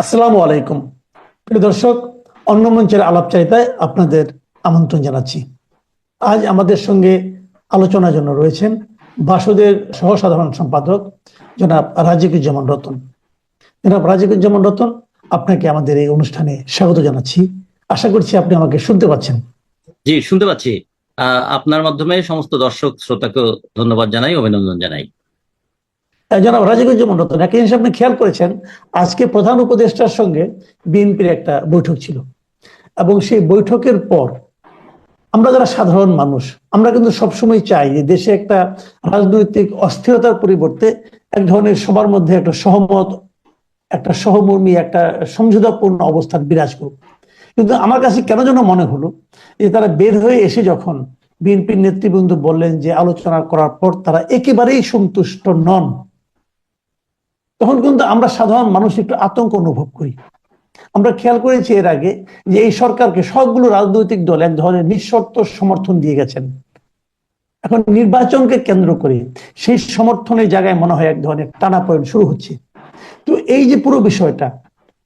আসসালামু আলাইকুম। প্রিয় দর্শক, অন্য মঞ্চের আলাপচারিতায় আপনাদের আমন্ত্রণ জানাচ্ছি। আজ আমাদের সঙ্গে আলোচনার জন্য রয়েছেন বাসুদের সহ সাধারণ সম্পাদক জনাব রাজিকুজ্জামান রতন। জনাব রাজিকুজ্জামান রতন, আপনাকে আমাদের এই অনুষ্ঠানে স্বাগত জানাচ্ছি। আশা করছি আপনি আমাকে শুনতে পাচ্ছেন। জি, শুনতে পাচ্ছি। আপনার মাধ্যমে সমস্ত দর্শক শ্রোতাকে ধন্যবাদ জানাই, অভিনন্দন জানাই। জনাব রাজিকুজ্জামান রতন একটা জিনিস আপনি খেয়াল করেছেন, আজকে প্রধান উপদেষ্টার সঙ্গে বিএনপির একটা বৈঠক ছিল। এবং সেই বৈঠকের পর আমরা যারা সাধারণ মানুষ, আমরা কিন্তু সবসময় চাই যে দেশে একটা রাজনৈতিক অস্থিরতার পরিবর্তে এক ধরনের সবার মধ্যে একটা সহমত, একটা সহমর্মী, একটা সমঝোতাপূর্ণ অবস্থান বিরাজ করুক। কিন্তু আমার কাছে কেন যেন মনে হলো যে তারা বের হয়ে এসে যখন বিএনপির নেতৃবৃন্দ বললেন যে আলোচনা করার পর তারা একেবারেই সন্তুষ্ট নন তখন কিন্তু আমরা সাধারণ মানুষ একটু আতঙ্ক অনুভব করি। আমরা খেয়াল করেছি এর আগে যে এই সরকারকে সবগুলো রাজনৈতিক দল এক ধরনের নিঃশর্ত সমর্থন দিয়ে গেছেন। এখন নির্বাচনকে কেন্দ্র করে সেই সমর্থনের জায়গায় মনে হয় এক ধরনের টানাপোড়েন শুরু হচ্ছে। তো এই যে পুরো বিষয়টা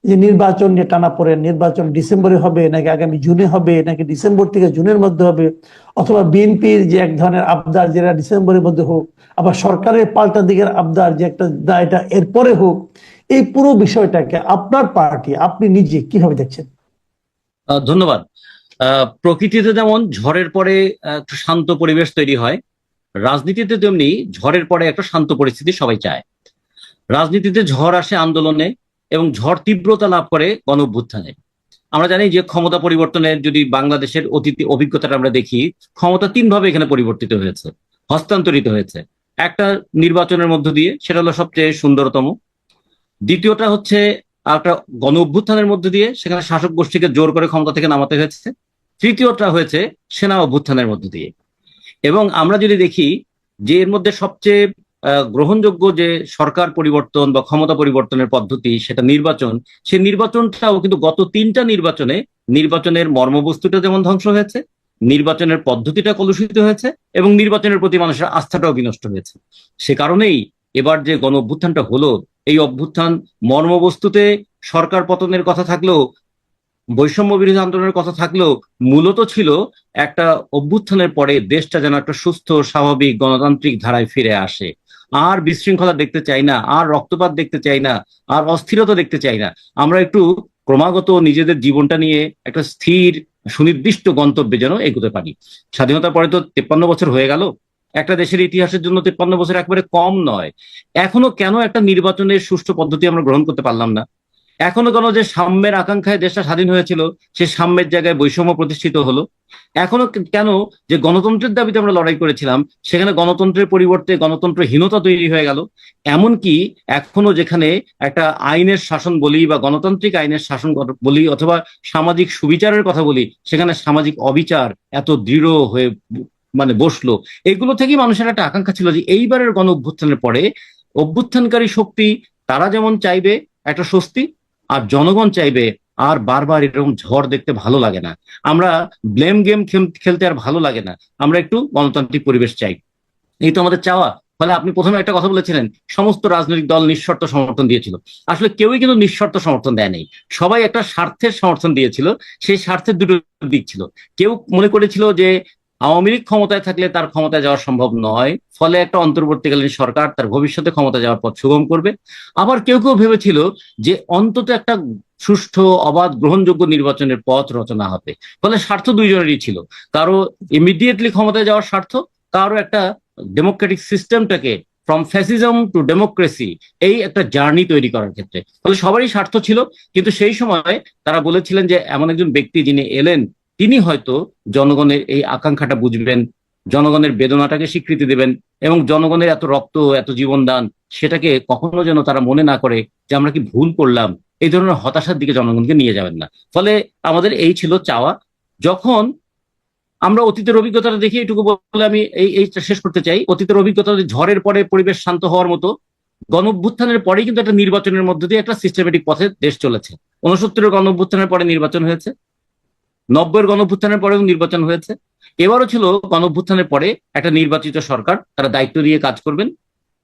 যে নির্বাচন নিয়ে টানাপোড়েন নির্বাচন ডিসেম্বরে হবে, নাকি আগামী জুনে হবে, নাকি ডিসেম্বর থেকে জুনের মধ্যে হবে, অথবা বিএনপির যে এক ধরনের আবদার যেটা ডিসেম্বরের মধ্যে হোক, আবার সরকারের পাল্টা দিকের আবদার যে একটা এটা এরপরে হোক, এই পুরো বিষয়টাকে আপনার পার্টি, আপনি নিজে কীভাবে দেখছেন? ধন্যবাদ। প্রকৃতিতে যেমন ঝড়ের পরে একটু শান্ত পরিবেশ তৈরি হয়, রাজনীতিতে তেমনি ঝড়ের পরে একটা শান্ত পরিস্থিতি সবাই চায়। রাজনীতিতে ঝড় আসে আন্দোলনে এবং ঝড় তীব্রতা লাভ করে গণ অভ্যুত্থানে আমরা জানি যে ক্ষমতা পরিবর্তনের যদি বাংলাদেশের অতীত অভিজ্ঞতাটা আমরা দেখি, ক্ষমতা তিন ভাবে এখানে পরিবর্তিত হয়েছে, হস্তান্তরিত হয়েছে। একটা নির্বাচনের মধ্য দিয়ে, সেটা হলো সবচেয়ে সুন্দরতম। দ্বিতীয়টা হচ্ছে একটা গণ অভ্যুত্থানের মধ্য দিয়ে, সেখানে শাসক গোষ্ঠীকে জোর করে ক্ষমতা থেকে নামাতে হয়েছে। তৃতীয়টা হয়েছে সেনা অভ্যুত্থানের মধ্য দিয়ে। এবং আমরা যদি দেখি যে এর মধ্যে সবচেয়ে গ্রহণযোগ্য যে সরকার পরিবর্তন বা ক্ষমতা পরিবর্তনের পদ্ধতি, সেটা নির্বাচন সেই নির্বাচনটাও কিন্তু গত তিনটা নির্বাচনে, নির্বাচনের মর্মবস্তুটা যেমন ধ্বংস হয়েছে, নির্বাচনের পদ্ধতিটা কলুষিত হয়েছে এবং নির্বাচনের প্রতি মানুষের আস্থাটাও বিনষ্ট হয়েছে। সে কারণেই এবার যে গণ অভ্যুত্থানটা হলো, এই অভ্যুত্থান মর্মবস্তুতে সরকার পতনের কথা থাকলেও, বৈষম্য বিরোধী আন্দোলনের কথা থাকলেও মূলত ছিল একটা অভ্যুত্থানের পরে দেশটা যেন একটা সুস্থ, স্বাভাবিক, গণতান্ত্রিক ধারায় ফিরে আসে। আর বিশৃঙ্খলা দেখতে চাই না, আর রক্তপাত দেখতে চাই না, আর অস্থিরতা দেখতে চাই না। আমরা একটু ক্রমাগত নিজেদের জীবনটা নিয়ে একটা স্থির, সুনির্দিষ্ট গন্তব্যে যেন এগোতে পারি। স্বাধীনতার পরে তো তেপ্পান্ন বছর হয়ে গেল। একটা দেশের ইতিহাসের জন্য তেপ্পান্ন বছর একবারে কম নয়। এখনও কেন একটা নির্বাচনের সুষ্ঠু পদ্ধতি আমরা গ্রহণ করতে পারলাম না? এখনও কোনো যে সাম্যের আকাঙ্ক্ষায় দেশটা স্বাধীন হয়েছিল, সে সাম্যের জায়গায় বৈষম্য প্রতিষ্ঠিত হলো। এখনও কেন যে গণতন্ত্রের দাবিতে আমরা লড়াই করেছিলাম, সেখানে গণতন্ত্রের পরিবর্তে গণতন্ত্রহীনতা তৈরি হয়ে গেল। এমনকি এখনও যেখানে একটা আইনের শাসন বলি বা গণতান্ত্রিক আইনের শাসন বলি অথবা সামাজিক সুবিচারের কথা বলি, সেখানে সামাজিক অবিচার এত দৃঢ় হয়ে মানে বসল। এগুলো থেকেই মানুষের একটা আকাঙ্ক্ষা ছিল যে এইবারের গণ অভ্যুত্থানের পরে অভ্যুত্থানকারী শক্তি, তারা যেমন চাইবে একটা স্বস্তি আর জনগণ চাইবে আর বারবার এরকম ঝড় দেখতে ভালো লাগে না। আমরা ব্লেম গেম খেলতে আর ভালো লাগে না। আমরা একটু গণতান্ত্রিক পরিবেশ চাই। এই তো আমাদের চাওয়া। ফলে আপনি প্রথমে একটা কথা বলেছিলেন, সমস্ত রাজনৈতিক দল নিঃশর্ত সমর্থন দিয়েছিল। আসলে কেউই কিন্তু নিঃশর্ত সমর্থন দেয় নাই। সবাই একটা স্বার্থের সমর্থন দিয়েছিল, সেই স্বার্থের দুটো দিক ছিল। কেউ মনে করেছিল যে আওয়ামী লীগ ক্ষমতায় থাকলে তার ক্ষমতায় যাওয়া সম্ভব নয়। ফলে একটা অন্তর্বর্তীকালীন সরকার তার ভবিষ্যতে ক্ষমতা যাওয়ার পথ সুগম করবে। আবার কেউ কেউ ভেবেছিল যে অন্তত একটা সুষ্ঠু, অবাধ, গ্রহণযোগ্য নির্বাচনের পথ রচনা হবে। ফলে স্বার্থ দুইজনেরই ছিল। কারও ইমিডিয়েটলি ক্ষমতায় যাওয়ার স্বার্থ, কারও একটা ডেমোক্রেটিক সিস্টেমটাকে ফ্রম ফ্যাসিজম টু ডেমোক্রেসি এই একটা জার্নি তৈরি করার ক্ষেত্রে। ফলে সবারই স্বার্থ ছিল, কিন্তু সেই সময় তারা বলেছিলেন যে এমন একজন ব্যক্তি যিনি এলেন তিনি হয়তো জনগণের এই আকাঙ্ক্ষাটা বুঝবেন, জনগণের বেদনাটাকে স্বীকৃতি দেবেন এবং জনগণের এত রক্ত, এত জীবনদান সেটাকে কখনো যেন তারা মনে না করে যে আমরা কি ভুল করলাম। এই ধরনের হতাশার দিকে জনগণকে নিয়ে যাবেন না। ফলে আমাদের এই ছিল চাওয়া। যখন আমরা অতীতের অভিজ্ঞতাটা দেখি, এটুকু বলে আমি এই এইটা শেষ করতে চাই। অতীতের অভিজ্ঞতা ঝড়ের পরে পরিবেশ শান্ত হওয়ার মতো গণ অভ্যুত্থানের পরেই কিন্তু একটা নির্বাচনের মধ্যে দিয়ে একটা সিস্টেমেটিক পথে দেশ চলেছে। উনসত্তরের গণ অভ্যুত্থানের পরে নির্বাচন হয়েছে। নব্বইয়ের গণ অভ্যুত্থানের পরেও নির্বাচন হয়েছে। এবারও ছিল গণ অভ্যুত্থানের পরে একটা নির্বাচিত সরকার, তারা দায়িত্ব নিয়ে কাজ করবেন,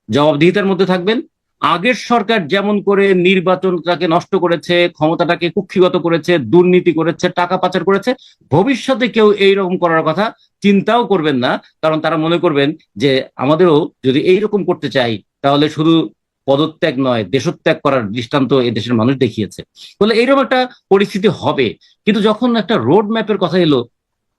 জবাবদিহিতার মধ্যে থাকবেন। আগের সরকার যেমন করে নির্বাচনটাকে নষ্ট করেছে, ক্ষমতাটাকে কুক্ষিগত করেছে, দুর্নীতি করেছে, টাকা পাচার করেছে, ভবিষ্যতে কেউ এইরকম করার কথা চিন্তাও করবেন না। কারণ তারা মনে করবেন যে, আমাদেরও যদি এইরকম করতে চাই, তাহলে শুধু পদত্যাগ নয় দেশত্যাগ করার দৃষ্টান্ত এই দেশের মানুষ দেখিয়েছে। বলে এইরকম একটা পরিস্থিতি হবে। কিন্তু যখন একটা রোড ম্যাপের কথা এলো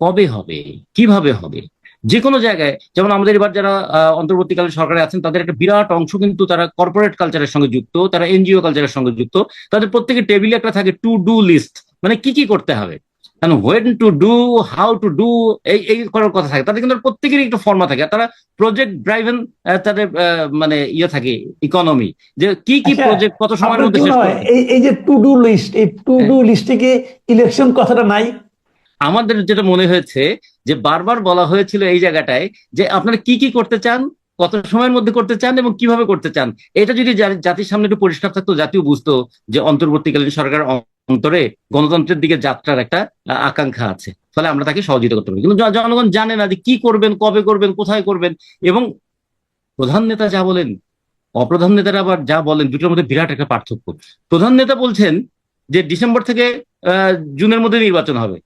কবে হবে? কীভাবে হবে? যে কোনো জায়গায় যেমন আমাদের এবার যারা আহ, অন্তর্বর্তীকালীন সরকারে আছেন তাদের একটা বিরাট অংশ কিন্তু তারা কর্পোরেট কালচারের সঙ্গে যুক্ত তারা এনজিও কালচারের সঙ্গে যুক্ত। তাদের প্রত্যেকের টেবিলে একটা থাকে টু ডু লিস্ট মানে কি কি করতে হবে? কারণ when to do how to do এই এই করার কথা থাকে। তাদের কিন্তু প্রত্যেকেরই একটা ফর্মা থাকে। তারা প্রজেক্ট ড্রাইভেন তাদের মানে ইয়ে থাকে ইকোনমি যে কি কি আচ্ছা, প্রজেক্ট কত সময়ের মধ্যে শেষ এই এই যে টু ডু লিস্ট এই টু ডু লিস্টে কি ইলেকশন কথাটা নাই? আমাদের যেটা মনে হয়েছে যে বারবার বলা হয়েছিল এই জায়গাটায় যে আপনারা কি কি করতে চান কত সময়ের মধ্যে করতে চান এবং কীভাবে করতে চান। এটা যদি জাতির সামনে একটু পরিষ্কার থাকতো জাতিও বুঝতো যে অন্তর্বর্তীকালীন সরকার অন্তরে গণতন্ত্রের দিকে যাত্রার একটা আকাঙ্ক্ষা আছে। ফলে আমরা তাকে সহযোগিতা করতে পারি। কিন্তু জনগণ জানে না যে কি করবেন, কবে করবেন, কোথায় করবেন এবং প্রধান নেতা যা বলেন, অপ্রধান নেতারা আবার যা বলেন, দুটোর মধ্যে বিরাট একটা পার্থক্য। প্রধান নেতা বলছেন যে ডিসেম্বর থেকে জুনের মধ্যে নির্বাচন হবে।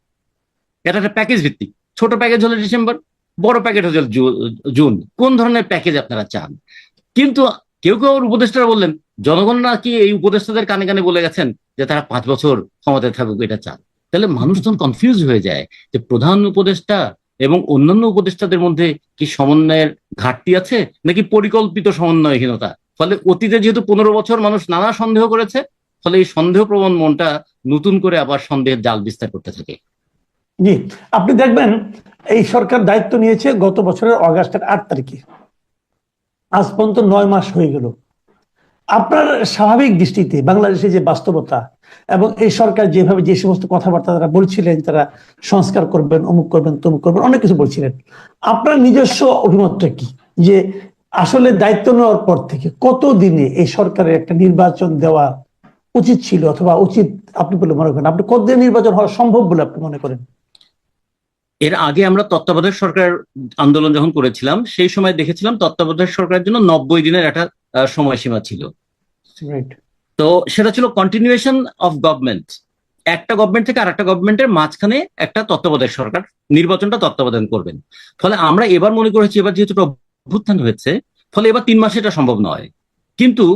এটা একটা প্যাকেজ ভিত্তিক। ছোট প্যাকেজ হলে ডিসেম্বর, বড় প্যাকেজ হলে জুন। কোন ধরনের প্যাকেজ আপনারা চান? কিন্তু কেউ কেউ উপদেষ্টারা বললেন জনগণ নাকি এই উপদেষ্টাদের কানে কানে বলে গেছেন? যে তারা পাঁচ বছর ক্ষমতায় থাকুক, এটা চান। তাহলে মানুষ তখন কনফিউজ হয়ে যায় যে প্রধান উপদেষ্টা এবং অন্যান্য উপদেষ্টাদের মধ্যে কি সমন্বয়ের ঘাটতি আছে নাকি পরিকল্পিত সমন্বয়হীনতা? ফলে অতীতে যেহেতু পনেরো বছর মানুষ নানা সন্দেহ করেছে, ফলে এই সন্দেহপ্রবণ মনটা নতুন করে আবার সন্দেহের জাল বিস্তার করতে থাকে। জি, আপনি দেখবেন এই সরকার দায়িত্ব নিয়েছে গত বছরের অগাস্টের আট তারিখে। আজ পর্যন্ত নয় মাস হয়ে গেল। আপনার স্বাভাবিক দৃষ্টিতে বাংলাদেশে যে বাস্তবতা এবং এই সরকার যেভাবে যে সমস্ত কথাবার্তা তারা বলছিলেন, তারা সংস্কার করবেন, অমুক করবেন, তমুক করবেন, অনেক কিছু বলছিলেন। আপনার নিজস্ব অভিমতটা কি? যে আসলে দায়িত্ব নেওয়ার পর থেকে কত দিনে এই সরকারের একটা নির্বাচন দেওয়া উচিত ছিল অথবা উচিত আপনি বলে মনে করেন? আপনি কতদিন নির্বাচন হওয়া সম্ভব বলে আপনি মনে করেন? এর আগে আমরা তত্ত্বাবধায়ক সরকার আন্দোলন যখন করেছিলাম সেই সময় দেখেছিলাম তত্ত্বাবধায়ক সরকারের জন্য নব্বই দিনের একটা সময়সীমা ছিল। রাইট তো সেটা ছিল কন্টিনিউয়েশন অফ গভর্নমেন্ট একটা গভর্নমেন্ট থেকে আরেকটা গভর্নমেন্টের মাঝখানে একটা তত্ত্বাবধায়ক সরকার নির্বাচনটা তত্ত্বাবধান করবেন। ফলে আমরা এবার মনে করেছি এবার যেহেতু অভ্যুত্থান হয়েছে ফলে এবার তিন মাসে এটা সম্ভব নয়। কিন্তু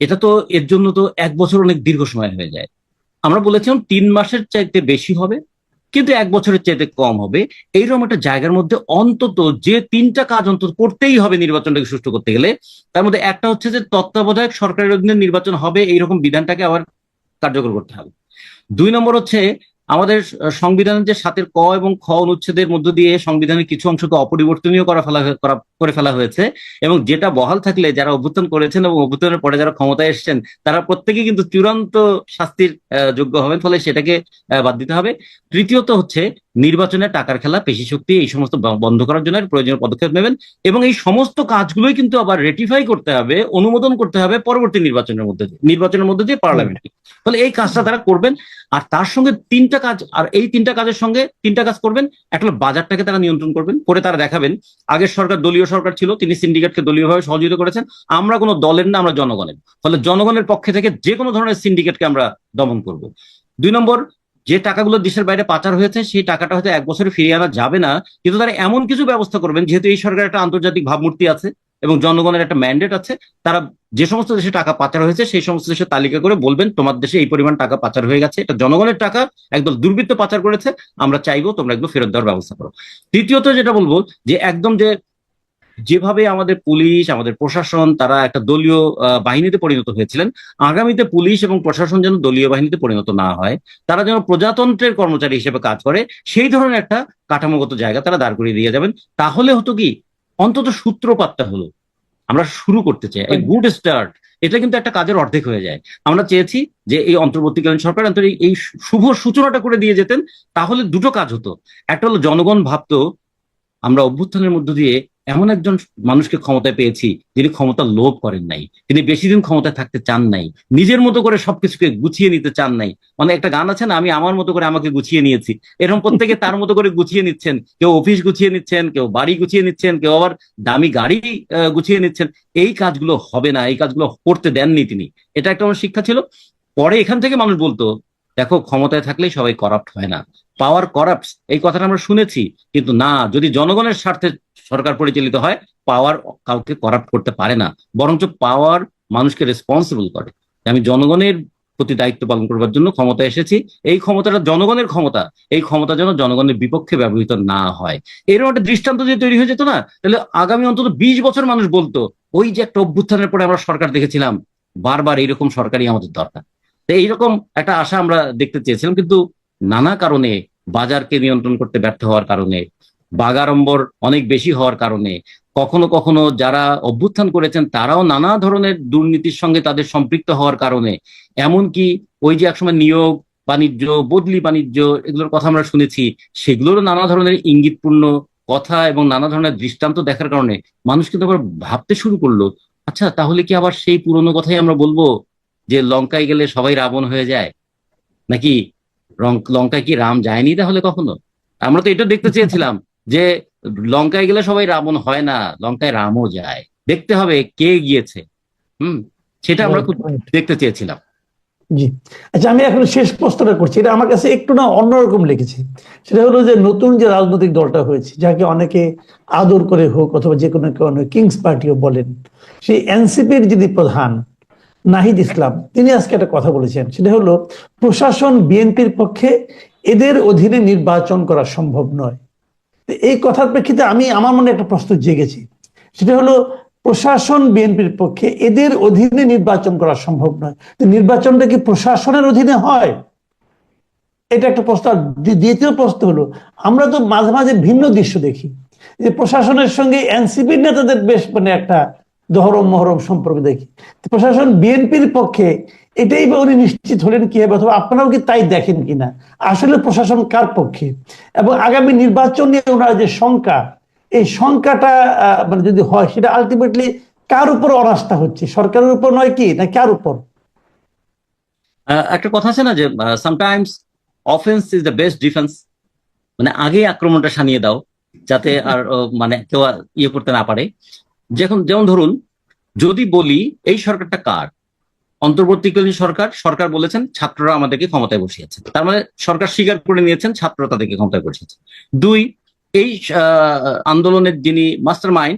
এটা তো এর জন্য তো এক বছর অনেক দীর্ঘ সময় হয়ে যায়। আমরা বলেছিলাম তিন মাসের চাইতে বেশি হবে। কিন্তু এক বছরের চাইতে কম হবে। এইরকম একটা জায়গার মধ্যে অন্তত যে তিনটা কাজ অন্তত করতেই হবে নির্বাচনটাকে সুষ্ঠু করতে গেলে, তার মধ্যে একটা হচ্ছে যে তত্ত্বাবধায়ক সরকারের অধীনে নির্বাচন হবে, এইরকম বিধানটাকে আবার কার্যকর করতে হবে। দুই নম্বর হচ্ছে আমাদের সংবিধানের যে সাতের ক এবং খ অনুচ্ছেদের মধ্য দিয়ে সংবিধানের কিছু অংশকে অপরিবর্তনীয় করা ফেলা করা, করে ফেলা হয়েছে এবং যেটা বহাল থাকলে যারা অভ্যুত্থান করেছেন এবং অভ্যুত্থানের পরে যারা ক্ষমতায় এসছেন, তারা প্রত্যেকে কিন্তু চূড়ান্ত শাস্তির যোগ্য হবেন, ফলে সেটাকে বাদ দিতে হবে। তৃতীয়ত হচ্ছে নির্বাচনে টাকার খেলা, পেশি শক্তি, এই সমস্ত বন্ধ করার জন্য প্রয়োজনীয় পদক্ষেপ নেবেন এবং এই সমস্ত কাজগুলোই কিন্তু আবার রেটিফাই করতে হবে, অনুমোদন করতে হবে পরবর্তী নির্বাচনের মধ্যে দিয়ে, নির্বাচনের মধ্যে দিয়ে পার্লামেন্টে ফলে এই কাজটা তারা করবেন আর তার সঙ্গে তিনটা কাজ, আর এই তিনটা কাজের সঙ্গে তিনটা কাজ করবেন। একটা বাজারটাকে তারা নিয়ন্ত্রণ করবেন, করে তারা দেখাবেন। আগের সরকার দলীয় সরকার ছিল, তিনি সিন্ডিকেটকে দলীয়ভাবে সহযোগিতা করেছেন। আমরা কোনো দলের না, আমরা জনগণের। ফলে জনগণের পক্ষে থেকে যে কোনো ধরনের সিন্ডিকেটকে আমরা দমন করব। দুই নম্বর যে টাকাগুলো দেশের বাইরে পাচার হয়েছে, সেই টাকাটা হয়তো এক বছরে ফিরিয়ে আনা যাবে না। কিন্তু তারা এমন কিছু ব্যবস্থা করবেন, যেহেতু এই সরকারের একটা আন্তর্জাতিক ভাবমূর্তি আছে এবং জনগণের একটা ম্যান্ডেট আছে, তারা যে সমস্ত দেশে টাকা পাচার হয়েছে, সেই সমস্ত দেশের তালিকা করে বলবেন, তোমার দেশে এই পরিমাণ টাকা পাচার হয়ে গেছে। এটা জনগণের টাকা একদম দুর্বৃত্ত পাচার করেছে, আমরা চাইব তোমরা একদম ফেরত দেওয়ার ব্যবস্থা করো। তৃতীয়ত যেটা বলব, যে একদম যে যেভাবে আমাদের পুলিশ, আমাদের প্রশাসন, তারা একটা দলীয় বাহিনীতে পরিণত হয়েছিলেন, আগামীতে পুলিশ এবং প্রশাসন যেন দলীয় বাহিনীতে পরিণত না হয়, তারা যেন প্রজাতন্ত্রের কর্মচারী হিসেবে কাজ করে, সেই ধরনের একটা কাঠামোগত জায়গা তারা দাঁড় করিয়ে দিয়ে যাবেন। তাহলে হতো কি, অন্তত সূত্রপাতটা হলো। আমরা শুরু করতে চাই। গুড স্টার্ট, এটা কিন্তু একটা কাজের অর্ধেক হয়ে যায়। আমরা চেয়েছি যে এই অন্তর্বর্তীকালীন সরকার অন্তত এই- এই শুভ সূচনাটা করে দিয়ে যেতেন, তাহলে দুটো কাজ হতো। একটা হলো জনগণ ভাবতো, আমরা অভ্যুত্থানের মধ্য দিয়ে এমন একজন মানুষকে ক্ষমতায় পেয়েছি যিনি ক্ষমতা লোভ করেন নাই, তিনি বেশি দিন ক্ষমতায় থাকতে চান নাই, নিজের মতো করে সবকিছুকে গুছিয়ে নিতে চান নাই। মানে একটা গান আছে না, আমি আমার মতো করে আমাকে গুছিয়ে নিয়েছি। এরকম প্রত্যেকে তার মতো করে গুছিয়ে নিচ্ছেন। কেউ অফিস গুছিয়ে নিচ্ছেন, কেউ বাড়ি গুছিয়ে নিচ্ছেন, কেউ আবার দামি গাড়ি গুছিয়ে নিচ্ছেন। এই কাজগুলো হবে না, এই কাজগুলো করতে দেননি তিনি। এটা একটা আমার শিক্ষা ছিল। পরে এখান থেকে মানুষ বলতো, দেখো, ক্ষমতায় থাকলেই সবাই করাপ্ট হয় না। পাওয়ার করাপ্ট এই কথাটা আমরা শুনেছি। কিন্তু না, যদি জনগণের স্বার্থে সরকার পরিচালিত হয় পাওয়ার কাউকে করাপ্ট করতে পারে না। বরঞ্চ পাওয়ার মানুষকে রেসপন্সিবল করে। আমি জনগণের প্রতি দায়িত্ব পালন করবার জন্য ক্ষমতা এসেছি। এই ক্ষমতাটা জনগণের ক্ষমতা। এই ক্ষমতা যেন জনগণের বিপক্ষে ব্যবহৃত না হয়। এরকম একটা দৃষ্টান্ত যদি তৈরি হয়ে যেত না, তাহলে আগামী অন্তত বিশ বছর মানুষ বলতো, ওই যে একটা অভ্যুত্থানের পরে আমরা সরকার দেখেছিলাম, বারবার এইরকম সরকারই আমাদের দরকার। তো এইরকম একটা আশা আমরা দেখতে চেয়েছিলাম, কিন্তু নানা কারণে, বাজারকে নিয়ন্ত্রণ করতে ব্যর্থ হওয়ার কারণে বাগাড়ম্বর অনেক বেশি হওয়ার কারণে। কখনো কখনো যারা অভ্যুত্থান করেছেন, তারাও নানা ধরনের দুর্নীতির সঙ্গে তাদের সম্পৃক্ত হওয়ার কারণে। এমনকি ওই যে একসময় নিয়োগ, বাণিজ্য, বদলি বাণিজ্য এগুলোর কথা আমরা শুনেছি, সেগুলোরও নানা ধরনের ইঙ্গিতপূর্ণ কথা এবং নানা ধরনের দৃষ্টান্ত দেখার কারণে মানুষ কিন্তু আবার ভাবতে শুরু করল আচ্ছা তাহলে কি আবার সেই পুরনো কথাই আমরা বলব যে লঙ্কায় গেলে সবাই রাবণ হয়ে যায়? নাকি লঙ্কায় কি রাম যায়নি তাহলে কখনো? আমরা তো এটা দেখতে চেয়েছিলাম। যে লঙ্কায় গেলে সবাই রাবণ হয় না লঙ্কায় রামও যায়। দেখতে হবে কে গিয়েছে। হুম? সেটা আমরা খুব দেখতে চেয়েছিলাম। জি। আচ্ছা আমি এখন শেষ প্রশ্নটা করছি। এটা আমার কাছে একটু না অন্যরকম লেগেছে। সেটা হলো যে নতুন যে রাজনৈতিক দলটা হয়েছে যাকে অনেকে আদর করে হোক অথবা যে কোনো কারণে কিংস পার্টিও বলেন সেই এনসিপির যিনি প্রধান নাহিদ ইসলাম তিনি আজকে একটা কথা বলেছেন। সেটা হলো প্রশাসন বিএনপির পক্ষে এদের অধীনে নির্বাচন করা সম্ভব নয়। এই কথার প্রেক্ষিতে আমি আমার মনে একটা প্রশ্ন জেগেছি। সেটা হলো, প্রশাসন বিএনপির পক্ষে এদের অধীনে নির্বাচন করা সম্ভব নয়। নির্বাচনটা কি প্রশাসনের অধীনে হয়? এটা একটা দ্বি- দ্বিতীয় প্রশ্ন হলো, আমরা তো মাঝে মাঝে ভিন্ন দৃশ্য দেখি। যে প্রশাসনের সঙ্গে এনসিপির নেতাদের বেশ মানে একটা দহরম মহরম সম্পর্ক দেখি। প্রশাসন বিএনপির পক্ষে এটাই বা উনি নিশ্চিত হলেন কি হবে অথবা আপনারাও কি তাই দেখেন কিনা? আসলে প্রশাসন কার পক্ষে? এবং আগামী নির্বাচন নিয়ে ওনার যে শঙ্কা, এই শঙ্কাটা মানে যদি হয়, সেটা আলটিমেটলি কার উপর অনাস্থা হচ্ছে? সরকারের উপর নয় কি? না কার উপর? একটা কথা আছে না যে sometimes offence is the best defence মানে আগে আক্রমণটা সানিয়ে দাও, যাতে আর মানে কেউ ইয়ে করতে না পারে। যখন যেমন ধরুন, যদি বলি, এই সরকারটা কার? অন্তর্বর্তীকালীন সরকার সরকার বলেছেন ছাত্ররা আমাদেরকে ক্ষমতায় বসিয়েছে। তার মানে সরকার স্বীকার করে নিয়েছেন ছাত্ররা তাদেরকে ক্ষমতায় বসিয়েছে। দুই, এই আন্দোলনের যিনি মাস্টার মাইন্ড